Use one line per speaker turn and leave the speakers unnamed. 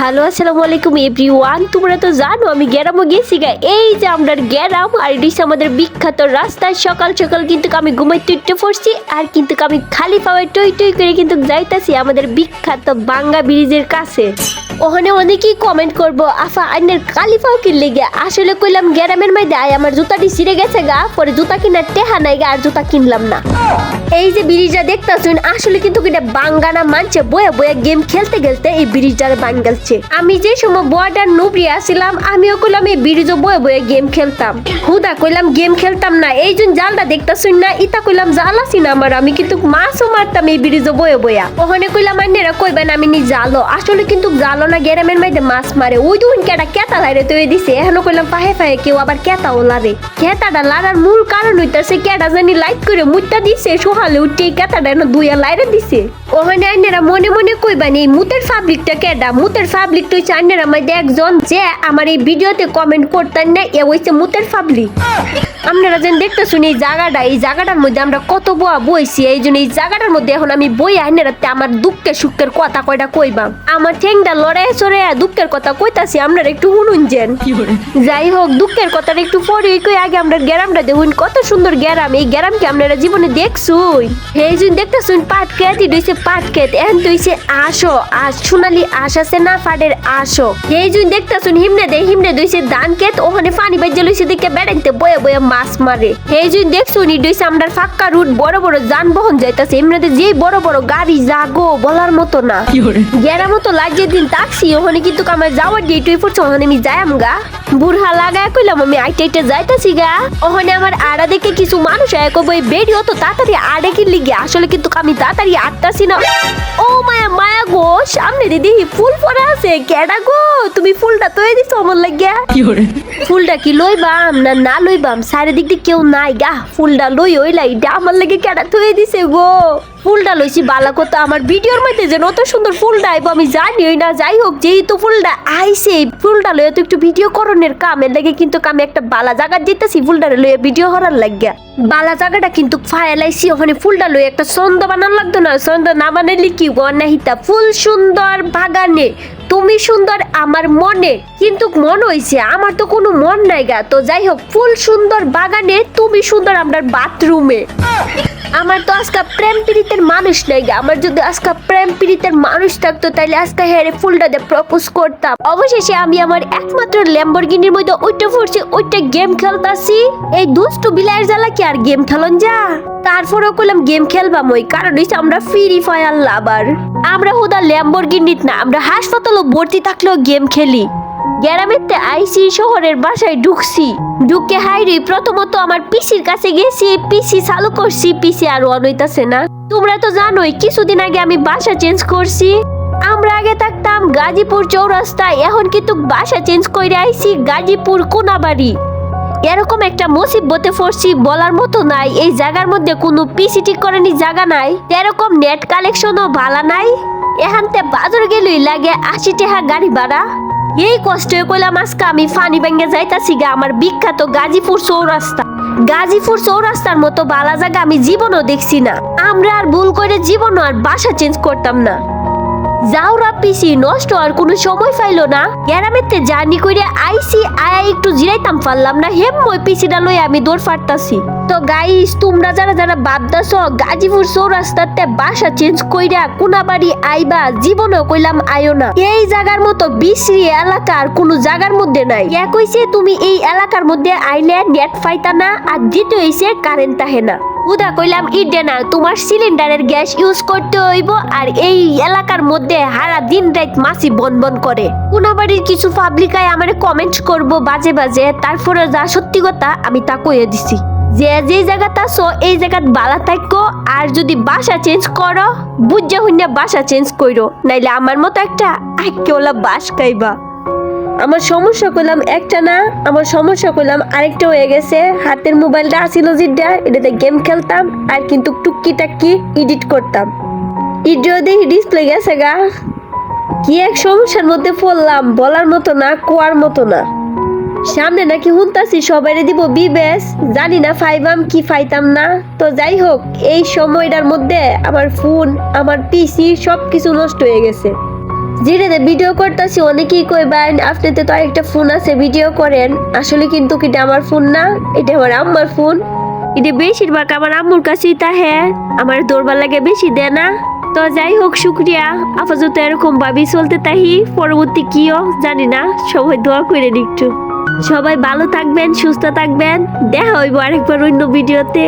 Hello, আসসালামু আলাইকুম everyone. তোমরা তো জানো, আমি গ্যারামও গেছি গা। এই যে আমরা গ্যারাম, আর এটি আমাদের বিখ্যাত রাস্তায় সকাল সকাল কিন্তু আমি ঘুমাই টুইটে পড়ছি, আর কিন্তু আমি খালি পাওয়ায় টই টই করে কিন্তু যাইতাছি আমাদের বিখ্যাত বাঙ্গা ব্রিজের কাছে। ওখানে অনেকেই কমেন্ট করব, আফা, আইনের কালিফাও কিনলে গে? আসলে কইলাম গ্যারামের মধ্যে আয়, আমার জুতাটি ছিঁড়ে গেছে গা, পরে জুতা কিনার টেহা নাই গা, আর জুতা কিনলাম না। এই যে ব্রিজটা দেখতেছুন, আসলে কিন্তু এটা বাঙ্গানা মানছে, বয়ে বয়ে গেম খেলতে খেলতে এই ব্রিজটার বাঙ্গালছে। আমি যে সময় বয়টার নুবরি আসছিলাম আমিও কইলাম, এই ব্রিজও বয়ে বয়ে গেম খেলতাম। হুদা কইলাম, গেম খেলতাম না। এই জন্য জালটা দেখতেছুন না, ইতা কইলাম, জাল আছি না আমার, আমি কিন্তু মাছও মারতাম এই ব্রিজও বয়ে বয়া। ওখানে কইলাম আন্যেরা কইবেন, আমি নি জালো আসলে কিন্তু জালো না গেরামের মধ্যে মাছ মারে। ওই দুন কেটা কেতা লাইরে তৈরি দিছে। এখনও কইলাম পাহে পাহে কেউ আবার কেতাও লারে কেতাটা লারার মূল কারণ হইতাছে কেটা জানি লাইট করে মুটটা দিছে সকালে উঠে কেতাটা এনে দুইয়া লাইরে দিছে। ওখানে আইনেরা মনে মনে কইবেন মুতের ফাবলিকটা কেডা? মুতের ফাবলিক তো হচ্ছে আইনেরা মধ্যে একজন যে আমার এই ভিডিওতে কমেন্ট করতেন না, এ হইছে মুতের ফাবলিক আপনারা যেন দেখতেছুন এই জায়গাটা, এই জায়গাটার মধ্যে আমরা কত boa বইছি, এই জন্য এই জায়গাটার মধ্যে এখন আমি বই আইনেরাতে আমার দুঃখের সুখের কথা কয়টা কইবাম আমার ঠেংটা লড়াই সরে দুঃখের কথা কইতাছি আপনারা একটু শুনুন যেন। যাই হোক দুঃখের কথাটা একটু পরে কই আগে আমরা গ্যারামটা দেখুন কত সুন্দর গ্যারাম এই গ্যারামকে আপনারা জীবনে দেখছুই। এই জন্য দেখতেছুন পাট খেত এটা পাট খেত এখন তো হইছে আসো আস সোনালি আশ আছে না ফাটের আসো এই জন্য দেখতেছুন হিমনে দে হিমনে দইছে ধান খেত ওখানে পানি বাজ্যে লইছে দেখে বেড়াইতে বয়ে বয়ে মাছ মারে। এই জন্য দেখছুন হইছে আমরা ফাঁকা রুট বড় বড় যানবাহন যাইতাছে এমনিতে যে বড় বড় গাড়ি জাগো বলার মতো না। গেরার মতো লাগিয়ে দিন তাকছি ওখানে কিন্তু আমার যাওয়ার ডেট হয়ে পড়ছে ওখানে আমি যাই আমগা বুড়হা লাগায় কইলাম আমি আইটে আইটে যাইতাছি গা। ওখানে আমার আড়া দেখে কিছু মানুষ এক বই বেডি অত তাড়াতাড়ি আড়ে কি লিগে আসলে কিন্তু আমি তাড়াতাড়ি আটতাছি না। ও মায়া মায়া গো সামনে দিদি ফুল পরে আছে। কেডা গো তুমি ফুলটা তৈরি দিছো আমার লাগিয়া? ফুলটা কি লইবাম না না লইবাম? চারিদিক দিয়ে কেউ নাই গা। ফুলটা লই ওইলাই এটা আমার লাগে কেডা থয়ে দিছে গো? ফুলটা লইছি, বালা কত আমার ভিডিওর মধ্যে যে অত সুন্দর ফুলটা আইবো, আমি জানি ওই না যাই হোক যেহেতু ফুলটা আইছে ফুলটা লইয়া তো একটু ভিডিও করণের কামের লাগে কিন্তু আমি একটা বালা জায়গা যেতেছি ফুলটা লইয়া ভিডিও করার লাগিয়া। বালা জায়গাটা কিন্তু ফায়ালাইছি, ওখানে ফুলটা লই একটা ছন্দ বানান লাগতো না, ছন্দ না বানাইলে কি গনাহিতা, ফুল সুন্দর বাগানে তুমি সুন্দর, আমার মনে, কিন্তু মন হইছে আমার তো কোনো মন নাই গা। তো যাই হোক, ফুল সুন্দর বাগানে, তুমি সুন্দর আমার বাথরুমে। আমার তো আজকে প্রেম পীড়িতের মানুষ নাই গা। আমার যদি আজকে প্রেম পীড়িতের মানুষ থাকতো তাহলে আজকে হেরে ফুলটা দিয়ে প্রপোজ করতাম। অবশেষে আমি আমার একমাত্র ল্যাম্বরগিনির মধ্যে ওইটা পড়ছি ওইটা গেম খেলতাছি। এই দুষ্টু বিলাইয়ের জ্বালা কি আর গেম খেলন যা? তারপরেও করলাম গেম খেলবাম ওই কারণ আমরা ফ্রি ফায়ার লাভার আমরা হুদা ল্যাম্বরগিনিত না, আমরা হাসপাতালও ভর্তি থাকলেও গেম খেলি। গ্যারামেতে আইসি শহরের বাসায় ঢুকছি। ঢুকে হাইরে প্রথমত আমার পিসির কাছে গেছি, পিসি চালু করছি, পিসি আর অন হইতাছে না। তোমরা তো জানোই, কিছুদিন আগে আমি বাসা চেঞ্জ করছি। আমরা আগে থাকতাম গাজীপুর চৌরাস্তায়, এখন কিন্তু বাসা চেঞ্জ করে আইছি গাজীপুর কোনাবাড়ি। এরকম একটা মুসিবতে পড়ছি, বলার মতো নাই, এই জায়গার মধ্যে কোনো পিসি ঠিক করেনি জায়গা নাই। এরকম নেট কালেকশনও ভালো নাই। এখানতে বাজার গেলই লাগে আশি টাকা গাড়ি ভাড়া। এই কষ্ট কইলা আজকে আমি ফানি ব্যাঙ্গে যাইতাছি গা, আমার বিখ্যাত গাজীপুর চৌরাস্তা। গাজীপুর চৌরাস্তার মতো বালা জায়গা আমি জীবনও দেখছি না। আমরা আর ভুল করে জীবনও আর বাসা চেঞ্জ করতাম না। যাওরা পিসি, নষ্ট আর কোনো সময় পাইলো না। গ্যারামেতে জার্নি করে আইসি, আয়া একটু জিরাইতাম, পারলাম না। হেম মই পিসিটা লই আমি দৌড় ফাটতাছি। তো গাইস তোমরা যারা যারা ভাবতাছ, গাজীপুর চৌরাস্তাতে বাসা চেঞ্জ কইরা কোনাবাড়ি আইবা, জীবনও কইলাম আয়ো না। এই জায়গার মতো বিশ্রী এলাকা আর কোনো জায়গার মধ্যে নাই। এক হইছে তুমি এই এলাকার মধ্যে আইলে নেট পাইতা না, আর দ্বিতীয় হইছে কারেন্ট তাহে না। উদা কইলাম ইডে না, তোমার সিলিন্ডারের গ্যাস ইউজ করতে হইব আর এই এলাকার মধ্যে হারা দিন রাত মাসি বন বন করে। কোনাবাড়ির কিছু পাবলিকায় আমারে কমেন্ট করব বাজে বাজে তারপরে যা সত্যি কথা আমি তা কইয়ে দিছি। যে যে জায়গাতে আসো এই জায়গাত বালা থাকো আর যদি বাসা চেঞ্জ করো, বুঝা হইনা বাসা চেঞ্জ কইরো, নাইলে আমার মতো একটা আইকেওলা বাস খাইবা। আমার সমস্যা করলাম একটা না, আমার সমস্যা করলাম আরেকটা হয়ে গেছে। হাতের মোবাইলটা আসিল যেটা এটাতে গেম খেলতাম আর কিন্তু টুকি টাকি এডিট করতাম। ইডিও দেখি ডিসপ্লে গেছে গা। কি এক সমস্যার মধ্যে পড়লাম, বলার মতো না, কোয়ার মতো না। সামনে নাকি হুনতাছি, সবাইরে দিব বি বিবেস। জানি না ফাইবাম কি ফাইতাম না। তো যাই হোক, এই সময়টার মধ্যে আমার ফোন আমার পিসি সব কিছু নষ্ট হয়ে গেছে। যেটাতে ভিডিও করতেছি, অনেকেই কইবেন আপনাতে তো আরেকটা ফোন আছে ভিডিও করেন। আসলে কিন্তু এটা আমার ফোন না, এটা আমার আম্মার ফোন এটা বেশিরভাগ আমার আম্মুর কাছেই তাহে আমার দৌড়বার লাগে বেশি দেয় না। তো যাই হোক, শুক্রিয়া। আপাতত এরকম ভাবি চলতে তাহি পরবর্তী কিও, জানি না। সবাই দোয়া করে একটু। সবাই ভালো থাকবেন, সুস্থ থাকবেন। দেখা হইব আরেকবার অন্য ভিডিওতে